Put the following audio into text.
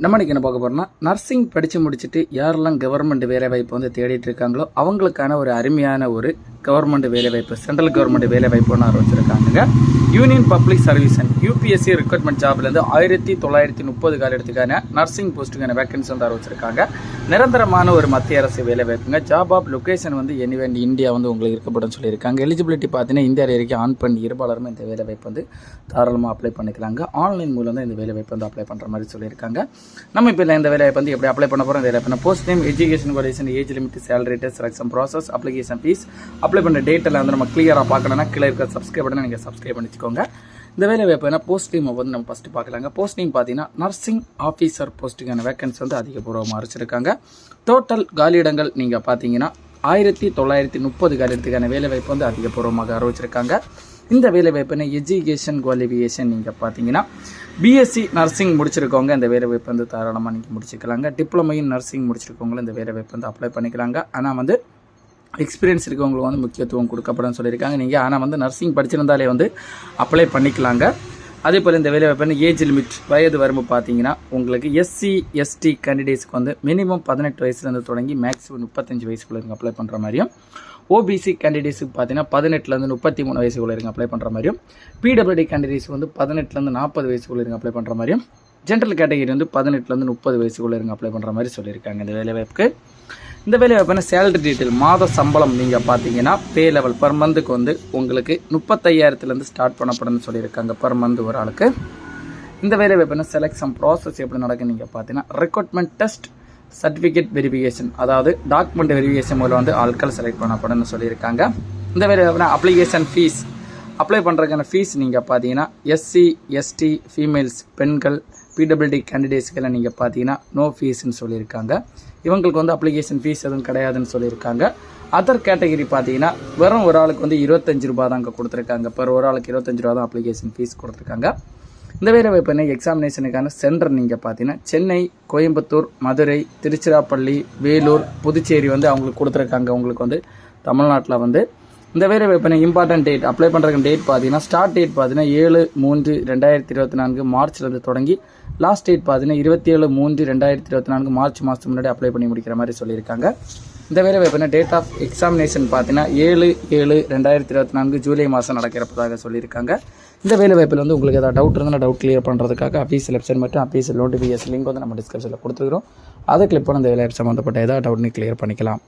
நம்ம என்ன பார்க்க போகிறோம்னா நர்சிங் படித்து முடிச்சுட்டு யாரெல்லாம் கவர்மெண்ட் வேலைவாய்ப்பு வந்து தேடிட்டு இருக்காங்களோ அவங்களுக்கான ஒரு அருமையான ஒரு கவர்மெண்ட் வேலைவாய்ப்பு சென்ட்ரல் கவர்மெண்ட் வேலைவாய்ப்பு ஒன்று ஆரம்பிச்சிருக்காங்க union public service and UPSC recruitment ஜாப்லேருந்து ஆயிரத்தி தொள்ளாயிரத்தி முப்பது காலத்துக்கான நர்சிங் போஸ்ட்டுக்கான வேக்கன்சி வந்து ஆரம்பிச்சிருக்காங்க நிரந்தரமான ஒரு மத்திய அரசு வேலைவாய்ப்புங்க ஜாப் ஆப் லொக்கேஷன் வந்து எனிவேன் இந்தியா வந்து உங்களுக்கு இருக்கப்படும் சொல்லியிருக்காங்க. எலிஜிபிலிட்டி பார்த்தீங்கன்னா இந்தியா வரைக்கும் ஆன் பண்ணி இருபாலருமே இந்த வேலைவாய்ப்பு வந்து தாராளமாக அப்ளை பண்ணிக்கலாங்க. ஆன்லைன் மூலம் தான் இந்த வேலைவாய்ப்பு வந்து அப்ளை பண்ணுற மாதிரி சொல்லியிருக்காங்க. நம்ம இப்போ இந்த வேலைவாய்ப்பு வந்து எப்படி அப்ளை பண்ண போகிறோம் வேலை பண்ண post name education qualification age limit salary test selection process application fee apply பண்ண டேட்டில் வந்து நம்ம கிளியராக பார்க்கணும்னா கீழே இருக்க சப்ஸ்கிரைப் பண்ணி நீங்கள் சப்ஸ்கிரைப் பண்ணிக்கோங்க. இந்த வேலை வாய்ப்பு போஸ்ட் நேம் வந்து நம்ம ஃபஸ்ட்டு பார்க்கலாங்க. போஸ்ட் நேம் பார்த்தீங்கன்னா நர்சிங் ஆஃபீஸர் போஸ்ட்டுக்கான வேக்கன்ஸ் வந்து அதிகபூர்வமாக அரைச்சிருக்காங்க டோட்டல் காலியிடங்கள் நீங்கள் பார்த்தீங்கன்னா ஆயிரத்தி தொள்ளாயிரத்தி முப்பது காலியிடத்துக்கான வேலை வாய்ப்பு வந்து அதிகபூர்வமாக அறிவிச்சிருக்காங்க. இந்த வேலை வாய்ப்புனா எஜுகேஷன் குவாலிஃபிகேஷன் நீங்கள் பார்த்தீங்கன்னா பிஎஸ்சி நர்சிங் முடிச்சிருக்கவங்க இந்த வேலை வாய்ப்பு வந்து தாராளமாக நீங்கள் முடிச்சுக்கலாங்க. டிப்ளமோ இன் நர்சிங் முடிச்சிருக்கவங்களும் இந்த வேலை வாய்ப்பு வந்து அப்ளை பண்ணிக்கலாங்க. ஆனால் வந்து எக்ஸ்பீரியன்ஸ் இருக்கவங்களுக்கு வந்து முக்கியத்துவம் கொடுக்கப்படும் சொல்லியிருக்காங்க. நீங்கள் ஆனால் வந்து நர்சிங் படிச்சிருந்தாலே வந்து அப்ளை பண்ணிக்கலாங்க. அதே போல் இந்த வேலை வாய்ப்பு ஏஜ் லிமிட் வயது வரம்பு பார்த்தீங்கன்னா உங்களுக்கு எஸ்சி எஸ்டி கேண்டிடேட்ஸ்க்கு வந்து மினிமம் பதினெட்டு வயசுலேருந்து தொடங்கி மேக்ஸிமம் முப்பத்தஞ்சு வயசுக்குள்ளே இருங்க அப்ளை பண்ணுற மாதிரியும். ஓபிசி கேண்டிடேட்ஸுக்கு பார்த்தீங்கன்னா பதினெட்டுலேருந்து முப்பத்தி மூணு வயசுக்குள்ளே இருங்க அப்ளை பண்ணுற மாதிரியும். பிடபிள்யூடி கேண்டிடேட்ஸ் வந்து பதினெட்டுலேருந்து நாற்பது வயசுக்குள்ளே இருங்க அப்ளை பண்ணுற மாதிரியும். ஜென்ரல் கேட்டகரி வந்து பதினெட்டுலேருந்து முப்பது வயசுக்குள்ள இருங்க அப்ளை பண்ணுற மாதிரி சொல்லியிருக்காங்க இந்த வேலை வாய்ப்புக்கு. இந்த வேலை வாய்ப்பான சேலரி டீட்டெயில் மாத சம்பளம் நீங்கள் பார்த்தீங்கன்னா பே லெவல் பர் மந்த்துக்கு வந்து உங்களுக்கு முப்பத்தையாயிரத்துலேருந்து ஸ்டார்ட் பண்ணப்படும்னு சொல்லியிருக்காங்க பர் மந்த் ஒரு ஆளுக்கு. இந்த வேலை வாய்ப்பான செலெக்ஷன் ப்ராசஸ் எப்படி நடக்கும் நீங்கள் பார்த்தீங்கன்னா ரெக்ரூட்மெண்ட் டெஸ்ட் சர்டிஃபிகேட் வெரிஃபிகேஷன் அதாவது டாக்குமெண்ட் வெரிஃபிகேஷன் மூலம் வந்து ஆட்கள் செலக்ட் பண்ணப்படும்னு சொல்லியிருக்காங்க. இந்த வேலை வாய்ப்புனா அப்ளிகேஷன் ஃபீஸ் அப்ளை பண்ணுறதுக்கான ஃபீஸ் நீங்கள் பார்த்தீங்கன்னா எஸ்சி எஸ்டி ஃபீமேல்ஸ் பெண்கள் பிடபிள்யூடி கேண்டிடேட்ஸ்க்கெல்லாம் நீங்கள் பார்த்தீங்கன்னா நோ ஃபீஸ்ன்னு சொல்லியிருக்காங்க. இவங்களுக்கு வந்து அப்ளிகேஷன் ஃபீஸ் எதுவும் கிடையாதுன்னு சொல்லியிருக்காங்க. அதர் கேட்டகரி பார்த்தீங்கன்னா வெறும் ஒரு ஆளுக்கு வந்து இருபத்தஞ்சு ரூபா தான் அங்கே கொடுத்துருக்காங்க. Per ஒரு ஆளுக்கு இருபத்தஞ்சு ரூபா தான் அப்ளிகேஷன் ஃபீஸ் கொடுத்துருக்காங்க. இந்த வேலை வாய்ப்பு என்ன? எக்ஸாமினேஷனுக்கான சென்டர் நீங்கள் பார்த்தீங்கன்னா சென்னை கோயம்புத்தூர் மதுரை திருச்சிராப்பள்ளி வேலூர் புதுச்சேரி வந்து அவங்களுக்கு கொடுத்துருக்காங்க. உங்களுக்கு வந்து தமிழ்நாட்டில் வந்து இந்த வேலை வாய்ப்பு இம்பார்ட்டன்ட் டேட் அப்ளை பண்ணுறதுக்கு டேட் பார்த்தீங்கன்னா ஸ்டார்ட் டேட் பார்த்தீங்கன்னா ஏழு மூன்று ரெண்டாயிரத்தி இருபத்தி நான்கு மார்ச்லேருந்து தொடங்கி லாஸ்ட் டேட் பார்த்தீங்கன்னா இருபத்தி ஏழு மூன்று ரெண்டாயிரத்தி இருபத்தி நான்கு மார்ச் மாதத்துக்கு முன்னாடி அப்ளை பண்ணி முடிக்கிற மாதிரி சொல்லியிருக்காங்க. இந்த வேலை வாய்ப்பு டேட் ஆஃப் எக்ஸாமினேஷன் பார்த்தீங்கன்னா ஏழு ஏழு ரெண்டாயிரத்தி இருபத்தி நான்கு ஜூலை மாதம் நடக்கிறப்பதாக சொல்லியிருக்காங்க. இந்த வேலை வாய்ப்பில் வந்து உங்களுக்கு ஏதாவது டவுட் இருந்தால் டவுட் கிளியர் பண்ணுறதுக்காக அஃபீஷியல் வெப்சைட் மற்றும் அஃபீஷியல் நோட்டிஃபிகேஷன் லிங்க் வந்து நம்ம டிஸ்கிரிப்ஷனில் கொடுத்துருக்கோம் அதை கிளிக் பண்ண இந்த வேலை சம்மந்தப்பட்ட ஏதாவது டவுட்னு கிளியர் பண்ணிக்கலாம்.